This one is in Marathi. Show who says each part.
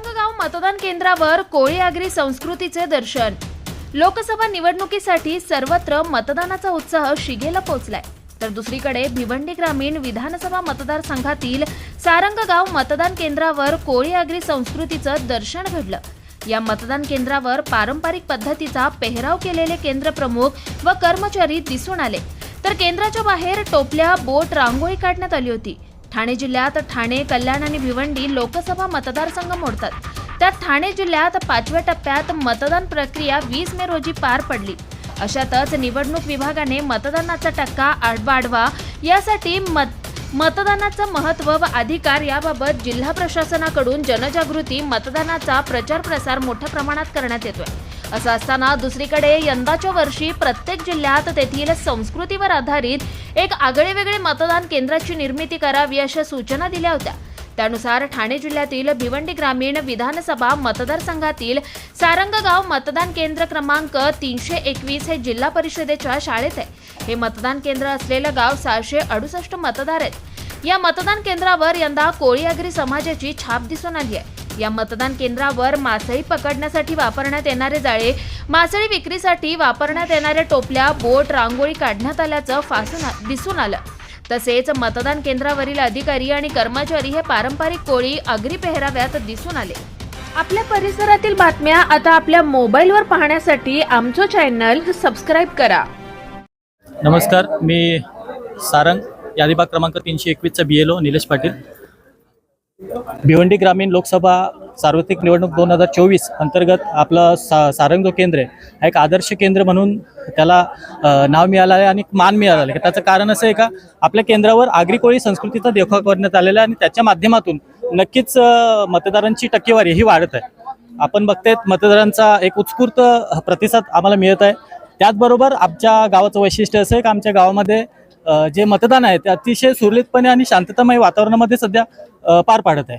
Speaker 1: सारंगगाव मतदान केंद्रावर कोळी आगरी संस्कृतीचे दर्शन. लोकसभा निवडणुकीसाठी सर्वत्र मतदानाचा उत्साह शिगेला पोहोचलाय तर दुसरीकडे भिवंडी ग्रामीण विधानसभा मतदारसंघातील सारंगगाव मतदान केंद्रावर कोळी आगरी संस्कृतीचं दर्शन घडलं. या मतदान केंद्रावर पारंपरिक पद्धतीचा पेहराव केलेले केंद्र प्रमुख व कर्मचारी दिसून आले. तर केंद्राच्या बाहेर टोपल्या बोट रांगोळी काढण्यात आली होती. ठाणे जिल्ह्यात ठाणे कल्याण आणि भिवंडी लोकसभा मतदारसंघ मोडतात. त्यात ठाणे जिल्ह्यात पाचव्या टप्प्यात मतदान प्रक्रिया वीस मे रोजी पार पडली. अशातच निवडणूक विभागाने मतदानाचा टक्का वाढवा. यासाठी मत मतदानाचं महत्त्व व अधिकार याबाबत जिल्हा प्रशासनाकडून जनजागृती मतदानाचा प्रचार प्रसार मोठ्या प्रमाणात करण्यात येतोय. असं असताना दुसरीकडे यंदाच्या वर्षी प्रत्येक जिल्ह्यात तेथील संस्कृतीवर आधारित एक आगळेवेगळे मतदान केंद्राची निर्मिती करावी अशा सूचना दिल्या होत्या. त्यानुसार ठाणे जिल्ह्यातील भिवंडी ग्रामीण विधानसभा मतदारसंघातील सारंगगाव मतदान केंद्र क्रमांक तीनशे एकवीस हे जिल्हा परिषदेच्या शाळेत आहे. हे मतदान केंद्र असलेलं गाव सहाशे अडुसष्ट मतदार आहेत. या मतदान केंद्रावर यंदा कोळी आगरी समाजाची छाप दिसून आली आहे. या मतदान केंद्रावर मासळी पकडण्यासाठी वापरण्यात येणारे जाळे मासळी विक्रीसाठी वापरण्यात येणाऱ्या टोपल्या बोट रांगोळी काढण्यात आल्याचं फासून दिसून आलं. तसेच मतदान केंद्रावरील अधिकारी आणि कर्मचारी हे पारंपरिक कोळी आगरी पेहराव्यात दिसून आले. आपल्या परिसरातील बातम्या आता आपल्या मोबाईलवर पाहण्यासाठी आमचं चॅनल सबस्क्राईब करा.
Speaker 2: नमस्कार मी सारंग यादी भाग क्रमांक तीनशे एकवीसचा B L O Nilesh Patil. Bhiwandi ग्रामीण लोकसभा सार्वत्रिक निवडणूक दोन हजार चोवीस अंतर्गत आपलं सा सारंग जो केंद्र आहे हा एक आदर्श केंद्र म्हणून त्याला नाव मिळालं आहे आणि मान मिळालं आहे. त्याचं कारण असं आहे का आपल्या केंद्रावर आगरी कोळी संस्कृतीचा देखाव करण्यात आलेला आहे आणि त्याच्या माध्यमातून नक्कीच मतदारांची टक्केवारी ही वाढत आहे. आपण बघतायत मतदारांचा एक उत्स्फूर्त प्रतिसाद आम्हाला मिळत आहे. त्याचबरोबर आमच्या गावाचं वैशिष्ट्य असं आहे का आमच्या गावामध्ये जे मतदान आहे ते अतिशय सुरळीतपणे आणि शांततामय वातावरणामध्ये सध्या पार पाडत आहे.